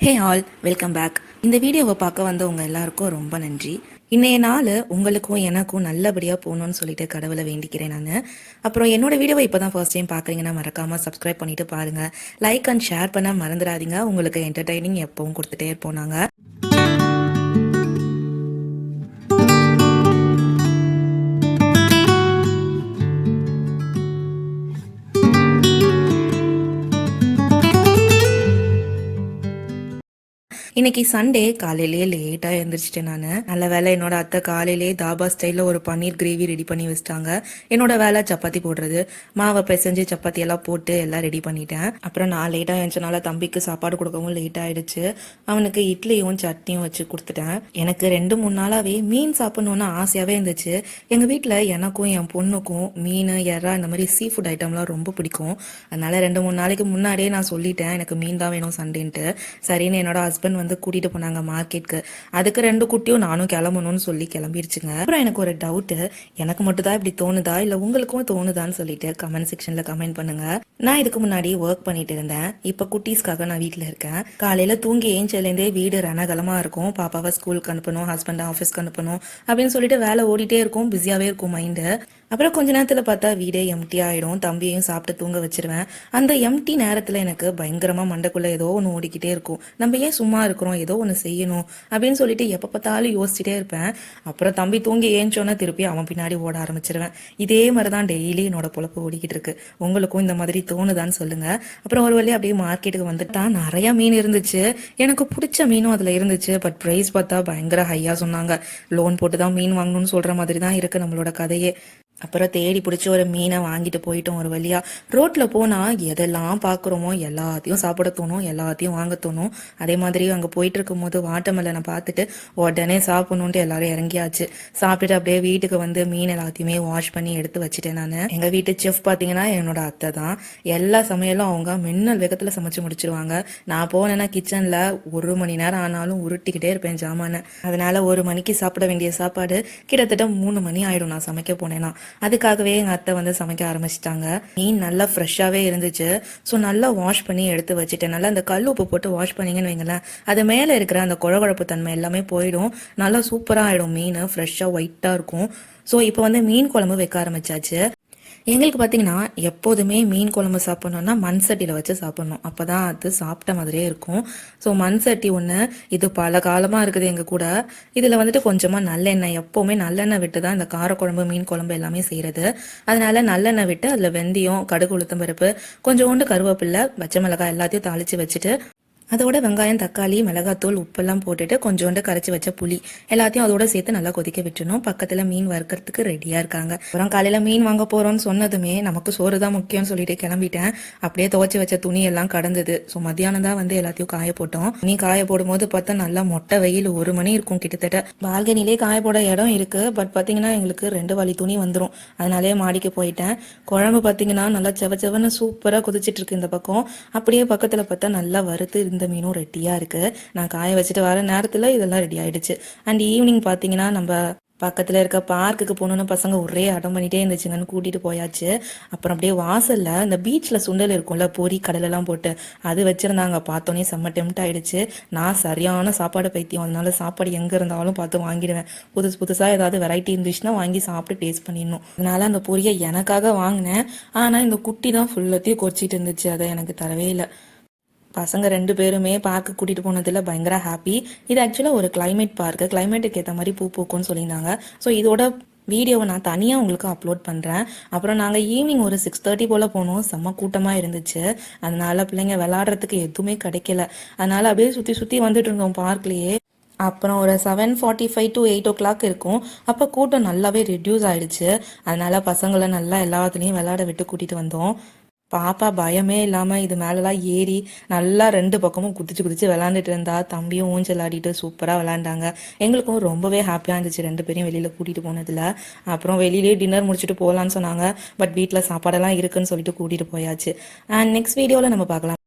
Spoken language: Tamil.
ஹே ஆல் வெல்கம் பேக் இந்த வீடியோவை பார்க்க வந்தவங்க எல்லாருக்கும் ரொம்ப நன்றி. இன்றைய நாள் உங்களுக்கும் எனக்கும் நல்லபடியாக போகணும்னு சொல்லிட்டு கடவுளை வேண்டிக்கிறேன் நான். அப்புறம் என்னோட வீடியோவை இப்போ தான் ஃபர்ஸ்ட் டைம் பார்க்குறீங்கன்னா மறக்காமல் சப்ஸ்கிரைப் பண்ணிட்டு பாருங்கள் லைக் அண்ட் ஷேர் பண்ண மறந்துடாதீங்க. உங்களுக்கு என்டர்டைனிங் எப்பவும் கொடுத்துட்டே இருப்போம் நாங்கள் இன்னைக்கு சண்டே காலையிலேயே லேட்டாக எழுந்திரிச்சிட்டேன் நான். நல்ல வேலை என்னோட அத்தை காலையிலே தாபா ஸ்டைலில் ஒரு பன்னீர் கிரேவி ரெடி பண்ணி வச்சிட்டாங்க. என்னோட வேலை சப்பாத்தி போடுறது. மாவை பிசைஞ்சு சப்பாத்தி எல்லாம் போட்டு எல்லாம் ரெடி பண்ணிட்டேன். அப்புறம் நான் லேட்டாக எழுந்தனால தம்பிக்கு சாப்பாடு கொடுக்கவும் லேட் ஆயிடுச்சு. அவனுக்கு இட்லியும் சட்னியும் வச்சு கொடுத்துட்டேன். எனக்கு ரெண்டு மூணு நாளாவே மீன் சாப்பிடணும்னு ஆசையாகவே இருந்துச்சு. எங்கள் வீட்டில் எனக்கும் என் பொண்ணுக்கும் மீன் எறா இந்த மாதிரி சீ ஃபுட் ஐட்டம்லாம் ரொம்ப பிடிக்கும். அதனால ரெண்டு மூணு நாளைக்கு முன்னாடியே நான் சொல்லிட்டேன். எனக்கு மீன் தான் வேணும் சண்டேன்ட்டு சரின்னு என்னோட ஹஸ்பண்ட் வந்து கூட்டிட்டு போனாங்க மார்க்கெட்க்கு. அதுக்கு ரெண்டு குட்டியும் நானும் கிளம்பணும்னு சொல்லி கிளம்பிருச்சுங்க. அப்புறம் எனக்கு ஒரு டவுட்டு எனக்கு மட்டும் தான் இப்படி தோணுதா? இல்லை உங்களுக்கும் தோணுதான்னு சொல்லிட்டு கமெண்ட் செக்ஷன்ல கமெண்ட் பண்ணுங்க. நான் இதுக்கு முன்னாடி ஒர்க் பண்ணிட்டு இருந்தேன். இப்போ குட்டீஸ்க்காக நான் வீட்டில் இருக்கேன். காலையில தூங்கி ஏஞ்சலேருந்தே வீடு ரணகலமா இருக்கும். பாப்பாவை ஸ்கூலுக்கு அனுப்பணும் ஹஸ்பண்டை ஆஃபீஸ்க்கு அனுப்பணும் அப்படின்னு சொல்லிட்டு வேலை ஓடிட்டே இருக்கும். பிஸியாவே இருக்கும் மைண்டு அப்புறம் கொஞ்ச நேரத்தில் பார்த்தா வீடே எம்டி ஆகிடும் தம்பியையும் சாப்பிட்டு தூங்க வச்சிருவேன். அந்த எம்டி நேரத்தில் எனக்கு பயங்கரமாக மண்டைக்குள்ளே ஏதோ ஒன்று ஓடிக்கிட்டே இருக்கும். நம்ம ஏன் சும்மா இருக்கிறோம் ஏதோ ஒன்று செய்யணும் அப்படின்னு சொல்லிட்டு எப்போ பார்த்தாலும் யோசிச்சுட்டே இருப்பேன். அப்புறம் தம்பி தூங்கி ஏஞ்சோன்னா திருப்பி அவன் பின்னாடி ஓட ஆரம்பிச்சிருவேன். இதே மாதிரி தான் டெய்லி என்னோட பொழப்பு ஓடிக்கிட்டு இருக்கு. உங்களுக்கும் இந்த மாதிரி தோணுதான்னு சொல்லுங்க. அப்புறம் ஒரு வழி அப்படியே மார்க்கெட்டுக்கு வந்துட்டா நிறைய மீன் இருந்துச்சு. எனக்கு பிடிச்ச மீனும் அதில் இருந்துச்சு. பட் ப்ரைஸ் பார்த்தா பயங்கர ஹையாக சொன்னாங்க. லோன் போட்டு தான் மீன் வாங்கணும்னு சொல்கிற மாதிரி தான் இருக்குது நம்மளோட கதையே. அப்புறம் தேடி பிடிச்சி ஒரு மீனை வாங்கிட்டு போயிட்டோம் ஒரு வழியா. ரோட்ல போனா எதெல்லாம் பார்க்குறோமோ எல்லாத்தையும் சாப்பிட தோணும் எல்லாத்தையும் வாங்க தோணும். அதே மாதிரி அங்கே போயிட்டு இருக்கும்போது வாட்டமல்லனை பார்த்துட்டு உடனே சாப்பிடணுன்ட்டு எல்லாரும் இறங்கியாச்சு. சாப்பிட்டுட்டு அப்படியே வீட்டுக்கு வந்து மீன் எல்லாத்தையுமே வாஷ் பண்ணி எடுத்து வச்சுட்டேன் நான். எங்க வீட்டு செஃப் பார்த்தீங்கன்னா என்னோட அத்தை தான். எல்லா சமையலும் அவங்க மின்னல் வேகத்தில் சமைச்சு முடிச்சிருவாங்க. நான் போனேன்னா கிச்சன்ல ஒரு மணி நேரம் ஆனாலும் உருட்டிக்கிட்டே இருப்பேன் ஜாமான. அதனால ஒரு மணிக்கு சாப்பிட வேண்டிய சாப்பாடு கிட்டத்தட்ட மூணு மணி ஆயிடும் நான் சமைக்க போனேன்னா. அதுக்காகவே எங்கள் அத்தை வந்து சமைக்க ஆரம்பிச்சிட்டாங்க. மீன் நல்லா ஃப்ரெஷ்ஷாகவே இருந்துச்சு. ஸோ நல்லா வாஷ் பண்ணி எடுத்து வச்சுட்டேன். நல்லா அந்த கல் உப்பு போட்டு வாஷ் பண்ணீங்கன்னு வைங்களேன். அது மேலே இருக்கிற அந்த குழகுழப்பு தன்மை எல்லாமே போயிடும். நல்லா சூப்பராக ஆகிடும் மீன் ஃப்ரெஷ்ஷாக ஒயிட்டாக இருக்கும். ஸோ இப்போ வந்து மீன் குழம்பு வைக்க ஆரம்பிச்சாச்சு. எங்களுக்கு பார்த்தீங்கன்னா எப்போதுமே மீன் குழம்பு சாப்பிட்ணுன்னா மண் சட்டியில் வச்சு சாப்பிட்ணும். அப்போ தான் அது சாப்பிட்ட மாதிரியே இருக்கும். ஸோ மண் சட்டி ஒன்று இது பல காலமாக இருக்குது எங்கள் கூட. இதில் வந்துட்டு கொஞ்சமாக நல்லெண்ணெய் எப்போவுமே நல்லெண்ணெய் விட்டு தான் இந்த காரக்குழம்பு மீன் குழம்பு எல்லாமே செய்கிறது அதனால நல்லெண்ணெய் விட்டு அதில் வெந்தயம் கடுகு உளுத்தம் பருப்பு கொஞ்சோண்டு கருவேப்பில்லை பச்சை மிளகாய் எல்லாத்தையும் தாளித்து வச்சுட்டு அதோட வெங்காயம் தக்காளி மிளகாத்தூள் உப்பெல்லாம் போட்டுட்டு கொஞ்சோண்டு கரைச்சி வச்ச புளி எல்லாத்தையும் அதோட சேர்த்து நல்லா கொதிக்க விட்டுணும் பக்கத்துல மீன் வறுக்கிறதுக்கு ரெடியா இருக்காங்க. அப்புறம் காலையில மீன் வாங்க போறோம்னு சொன்னதுமே நமக்கு சோறு தான் முக்கியம்னு சொல்லிட்டு கிளம்பிட்டேன். அப்படியே துவச்சி வச்ச துணி எல்லாம் கடந்தது. ஸோ மத்தியானம் தான் வந்து எல்லாத்தையும் காய போட்டோம். நீ காய போடும்போது பார்த்தா நல்லா மொட்டை வெயில் ஒரு மணி இருக்கும் கிட்டத்தட்ட. பால்கனிலே காய போட இடம் இருக்கு. பட் பாத்தீங்கன்னா எங்களுக்கு ரெண்டு வழி துணி வந்துடும் அதனாலே மாடிக்கு போயிட்டேன். குழம்பு பாத்தீங்கன்னா நல்லா செவ செவன்னு சூப்பரா கொதிச்சிட்டு இருக்கு இந்த பக்கம். அப்படியே பக்கத்துல பார்த்தா நல்லா வறுத்து இந்த மீனும் ரெட்டியாக இருக்குது நான் காய வச்சுட்டு வர நேரத்தில் இதெல்லாம் ரெடி ஆயிடுச்சு. அண்ட் ஈவினிங் பார்த்தீங்கன்னா நம்ம பக்கத்தில் இருக்க பார்க்குக்கு போகணுன்னு பசங்க ஒரே அடம் பண்ணிகிட்டே இருந்துச்சுங்கன்னு கூட்டிகிட்டு போயாச்சு. அப்புறம் அப்படியே வாசலில் இந்த பீச்சில் சுண்டல் இருக்கும்ல பொரி கடலெல்லாம் போட்டு அது வச்சுருந்தாங்க. பார்த்தோன்னே செம்ம டெம்ட் ஆகிடுச்சு நான் சரியான சாப்பாடு பைத்தியம். அதனால சாப்பாடு எங்கே இருந்தாலும் பார்த்து வாங்கிடுவேன். புதுசு புதுசாக ஏதாவது வெரைட்டி இருந்துச்சுன்னா வாங்கி சாப்பிட்டு டேஸ்ட் பண்ணிடணும். அதனால அந்த பொரியை எனக்காக வாங்கினேன். ஆனால் இந்த குட்டி தான் ஃபுல்லத்தையும் கொச்சிட்டு இருந்துச்சு. அதை எனக்கு தரவே இல்லை. பசங்க ரெண்டு பேருமே பார்க்க கூட்டிகிட்டு போனதில் பயங்கர ஹாப்பி இது ஆக்சுவலாக ஒரு கிளைமேட் பார்க்கு கிளைமேட்டுக்கு ஏற்ற மாதிரி பூ பூக்கும்னு சொல்லியிருந்தாங்க. ஸோ இதோட வீடியோவை நான் தனியாக உங்களுக்கு அப்லோட் பண்ணுறேன் அப்புறம் நாங்கள் ஈவினிங் ஒரு சிக்ஸ் தேர்ட்டி போல் போனோம். செம்ம கூட்டமாக இருந்துச்சு. அதனால பிள்ளைங்க விளாட்றதுக்கு எதுவுமே கிடைக்கல. அதனால அப்படியே சுற்றி சுற்றி வந்துட்டு இருந்தோம் பார்க்லேயே அப்புறம் ஒரு seven forty five to eight o'clock இருக்கும். அப்போ கூட்டம் நல்லாவே ரெடியூஸ் ஆயிடுச்சு. அதனால பசங்களை நல்லா எல்லாத்துலேயும் விளையாட விட்டு கூட்டிகிட்டு வந்தோம். பாப்பா பயமே இல்லாமல் இது மேலெலாம் ஏறி நல்லா ரெண்டு பக்கமும் குதிச்சு குதிச்சு விளாண்டுட்டு இருந்தா தம்பியும் ஊஞ்சல் ஆடிட்டு சூப்பராக விளாண்டாங்க. எங்களுக்கும் ரொம்பவே ஹாப்பியாக இருந்துச்சு ரெண்டு பேரையும் வெளியில் கூட்டிகிட்டு போனதில். அப்புறம் வெளியிலே டின்னர் முடிச்சுட்டு போகலான்னு சொன்னாங்க. பட் வீட்டில் சாப்பாடெல்லாம் இருக்குன்னு சொல்லிட்டு கூட்டிகிட்டு போயாச்சு. அண்ட் நெக்ஸ்ட் வீடியோவில் நம்ம பார்க்கலாம்.